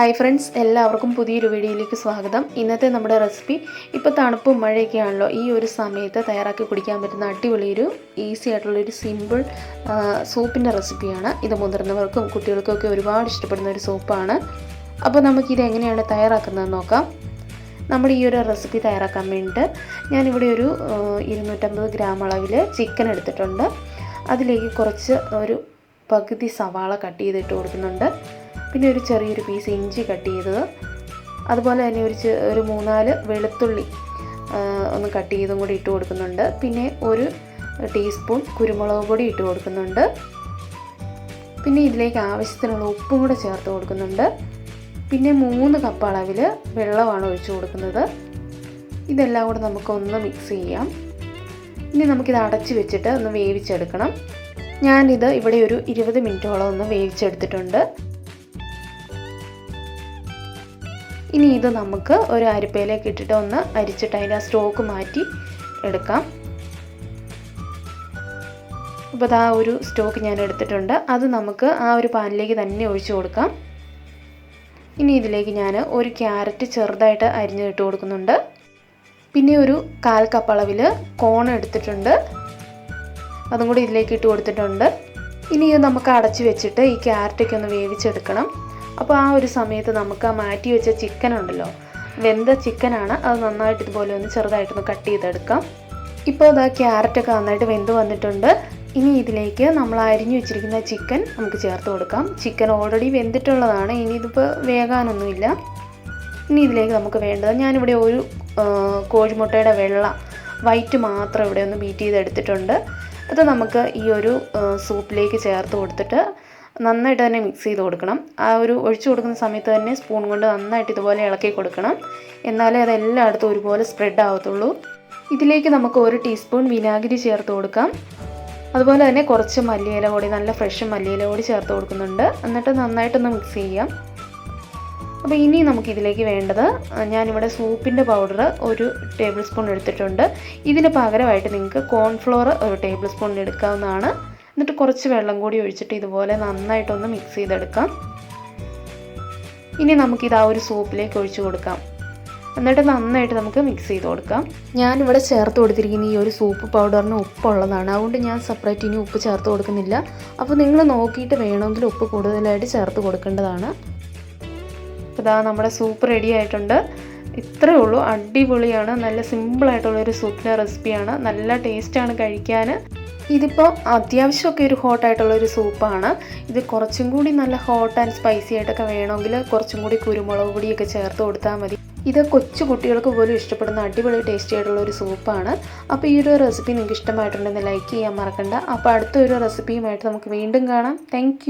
Hi friends എല്ലാവർക്കും പുതിയൊരു വീഡിയോയിലേക്ക് സ്വാഗതം. ഇന്നത്തെ നമ്മുടെ റെസിപ്പി ഇപ്പോൾ തണുപ്പും മഴയൊക്കെയാണല്ലോ. ഈ ഒരു സമയത്ത് തയ്യാറാക്കി കുടിക്കാൻ പറ്റുന്ന അടിപൊളിയൊരു ഈസി ആയിട്ടുള്ളൊരു സിമ്പിൾ സൂപ്പിന്റെ റെസിപ്പിയാണ് ഇത് മുതിർന്നവർക്കും കുട്ടികൾക്കൊക്കെ ഒരുപാട് ഇഷ്ടപ്പെടുന്ന ഒരു സൂപ്പാണ്. അപ്പോൾ നമുക്കിത് എങ്ങനെയാണ് തയ്യാറാക്കുന്നത് നോക്കാം. നമ്മുടെ ഈ ഒരു റെസിപ്പി തയ്യാറാക്കാൻ വേണ്ടിയിട്ട് ഞാനിവിടെ ഒരു ഇരുന്നൂറ്റമ്പത് ഗ്രാം അളവിൽ ചിക്കൻ എടുത്തിട്ടുണ്ട്. അതിലേക്ക് കുറച്ച് ഒരു പകുതി സവാള കട്ട് ചെയ്തിട്ട് കൊടുക്കുന്നുണ്ട്. പിന്നെ ഒരു ചെറിയൊരു പീസ് ഇഞ്ചി കട്ട് ചെയ്തത്. അതുപോലെ തന്നെ ഒരു ഒരു മൂന്നാൽ വെളുത്തുള്ളി ഒന്ന് കട്ട് ചെയ്തും കൂടി ഇട്ട് കൊടുക്കുന്നുണ്ട്. പിന്നെ ഒരു ടീസ്പൂൺ കുരുമുളക് പൊടി ഇട്ട് കൊടുക്കുന്നുണ്ട്. പിന്നെ ഇതിലേക്ക് ആവശ്യത്തിനുള്ള ഉപ്പും കൂടെ ചേർത്ത് കൊടുക്കുന്നുണ്ട്. പിന്നെ മൂന്ന് കപ്പ് അളവിൽ വെള്ളമാണ് ഒഴിച്ചു കൊടുക്കുന്നത്. ഇതെല്ലാം കൂടെ നമുക്കൊന്ന് മിക്സ് ചെയ്യാം. ഇനി നമുക്കിത് അടച്ച് വെച്ചിട്ട് ഒന്ന് വേവിച്ചെടുക്കണം. ഞാനിത് ഇവിടെ ഒരു ഇരുപത് മിനിറ്റോളം ഒന്ന് വേവിച്ചെടുത്തിട്ടുണ്ട്. ഇനി ഇത് നമുക്ക് ഒരു അരിപ്പയിലേക്ക് ഇട്ടിട്ട് ഒന്ന് അരിച്ചിട്ട് അതിന്റെ ആ സ്റ്റോക്ക് മാറ്റി എടുക്കാം. അപ്പോൾ അതാ ഒരു സ്റ്റോക്ക് ഞാൻ എടുത്തിട്ടുണ്ട്. അത് നമുക്ക് ആ ഒരു പാനിലേക്ക് തന്നെ ഒഴിച്ചു കൊടുക്കാം. ഇനി ഇതിലേക്ക് ഞാൻ ഒരു ക്യാരറ്റ് ചെറുതായിട്ട് അരിഞ്ഞ് ഇട്ട് കൊടുക്കുന്നുണ്ട്. പിന്നെ ഒരു കാൽ കപ്പ് അളവിൽ കോൺ എടുത്തിട്ടുണ്ട്. അതും കൂടി ഇതിലേക്ക് ഇട്ട് കൊടുത്തിട്ടുണ്ട്. ഇനി ഇത് നമുക്ക് അടച്ചു വെച്ചിട്ട് ഈ ക്യാരറ്റൊക്കെ ഒന്ന് വേവിച്ചെടുക്കണം. അപ്പോൾ ആ ഒരു സമയത്ത് നമുക്ക് ആ മാറ്റി വെച്ച ചിക്കൻ ഉണ്ടല്ലോ വെന്ത ചിക്കനാണ് അത് നന്നായിട്ട് ഇതുപോലെ ഒന്ന് ചെറുതായിട്ടൊന്ന് കട്ട് ചെയ്തെടുക്കാം. ഇപ്പോൾ അതാ ക്യാരറ്റൊക്കെ നന്നായിട്ട് വെന്ത് വന്നിട്ടുണ്ട്. ഇനി ഇതിലേക്ക് നമ്മൾ അരിഞ്ഞു വെച്ചിരിക്കുന്ന ചിക്കൻ നമുക്ക് ചേർത്ത് കൊടുക്കാം. ചിക്കൻ ഓൾറെഡി വെന്തിട്ടുള്ളതാണ്. ഇനി ഇതിപ്പോൾ വേകാനൊന്നുമില്ല. ഇനി ഇതിലേക്ക് നമുക്ക് വേണ്ടത് ഞാനിവിടെ ഒരു കോഴിമുട്ടയുടെ വെള്ള വൈറ്റ് മാത്രം ഇവിടെ ഒന്ന് ബീറ്റ് ചെയ്തെടുത്തിട്ടുണ്ട്. അത് നമുക്ക് ഈ ഒരു സൂപ്പിലേക്ക് ചേർത്ത് കൊടുത്തിട്ട് നന്നായിട്ട് തന്നെ മിക്സ് ചെയ്ത് കൊടുക്കണം. ആ ഒരു ഒഴിച്ചു കൊടുക്കുന്ന സമയത്ത് തന്നെ സ്പൂൺ കൊണ്ട് നന്നായിട്ട് ഇതുപോലെ ഇളക്കി കൊടുക്കണം. എന്നാലേ അത് എല്ലായിടത്തും ഒരുപോലെ സ്പ്രെഡ് ആവത്തുള്ളൂ. ഇതിലേക്ക് നമുക്ക് ഒരു ടീസ്പൂൺ വിനാഗിരി ചേർത്ത് കൊടുക്കാം. അതുപോലെ തന്നെ കുറച്ച് മല്ലിയില കൂടി നല്ല ഫ്രഷ് മല്ലിയില കൂടി ചേർത്ത് കൊടുക്കുന്നുണ്ട്. എന്നിട്ട് നന്നായിട്ടൊന്ന് മിക്സ് ചെയ്യാം. അപ്പോൾ ഇനി നമുക്കിതിലേക്ക് വേണ്ടത് ഞാനിവിടെ സൂപ്പിന്റെ പൗഡർ ഒരു ടേബിൾ സ്പൂൺ എടുത്തിട്ടുണ്ട്. ഇതിന് പകരമായിട്ട് നിങ്ങൾക്ക് കോൺഫ്ലോർ ഒരു ടേബിൾ സ്പൂൺ എടുക്കാവുന്നതാണ്. എന്നിട്ട് കുറച്ച് വെള്ളം കൂടി ഒഴിച്ചിട്ട് ഇതുപോലെ നന്നായിട്ടൊന്ന് മിക്സ് ചെയ്തെടുക്കാം. ഇനി നമുക്കിത് ആ ഒരു സൂപ്പിലേക്ക് ഒഴിച്ചു കൊടുക്കാം. എന്നിട്ട് നന്നായിട്ട് നമുക്ക് മിക്സ് ചെയ്ത് കൊടുക്കാം. ഞാനിവിടെ ചേർത്ത് കൊടുത്തിരിക്കുന്ന ഈ ഒരു സൂപ്പ് പൗഡറിന് ഉപ്പുള്ളതാണ്. അതുകൊണ്ട് ഞാൻ സെപ്പറേറ്റ് ഇനി ഉപ്പ് ചേർത്ത് കൊടുക്കുന്നില്ല. അപ്പോൾ നിങ്ങൾ നോക്കിയിട്ട് വേണമെങ്കിൽ ഉപ്പ് കൂടുതലായിട്ട് ചേർത്ത് കൊടുക്കേണ്ടതാണ്. ഇതാ നമ്മുടെ സൂപ്പ് റെഡി ആയിട്ടുണ്ട്. ഇത്രയേ ഉള്ളൂ. അടിപൊളിയാണ്. നല്ല സിമ്പിളായിട്ടുള്ളൊരു സൂപ്പിന്റെ റെസിപ്പിയാണ് നല്ല ടേസ്റ്റാണ് കഴിക്കാൻ. ഇതിപ്പോൾ അത്യാവശ്യമൊക്കെ ഒരു ഹോട്ടായിട്ടുള്ള ഒരു സൂപ്പാണ് ഇത് കുറച്ചും കൂടി നല്ല ഹോട്ട് ആൻഡ് സ്പൈസി ആയിട്ടൊക്കെ വേണമെങ്കിൽ കുറച്ചും കൂടി കുരുമുളക് പൊടിയൊക്കെ ചേർത്ത് കൊടുത്താൽ മതി. ഇത് കൊച്ചു കുട്ടികൾക്ക് പോലും ഇഷ്ടപ്പെടുന്ന അടിപൊളി ടേസ്റ്റി ആയിട്ടുള്ള ഒരു സൂപ്പാണ് അപ്പോൾ ഈ ഒരു റെസിപ്പി നിങ്ങൾക്ക് ഇഷ്ടമായിട്ടുണ്ടെന്ന് ലൈക്ക് ചെയ്യാൻ മറക്കണ്ട. അപ്പോൾ അടുത്തൊരു റെസിപ്പിയുമായിട്ട് നമുക്ക് വീണ്ടും കാണാം. താങ്ക്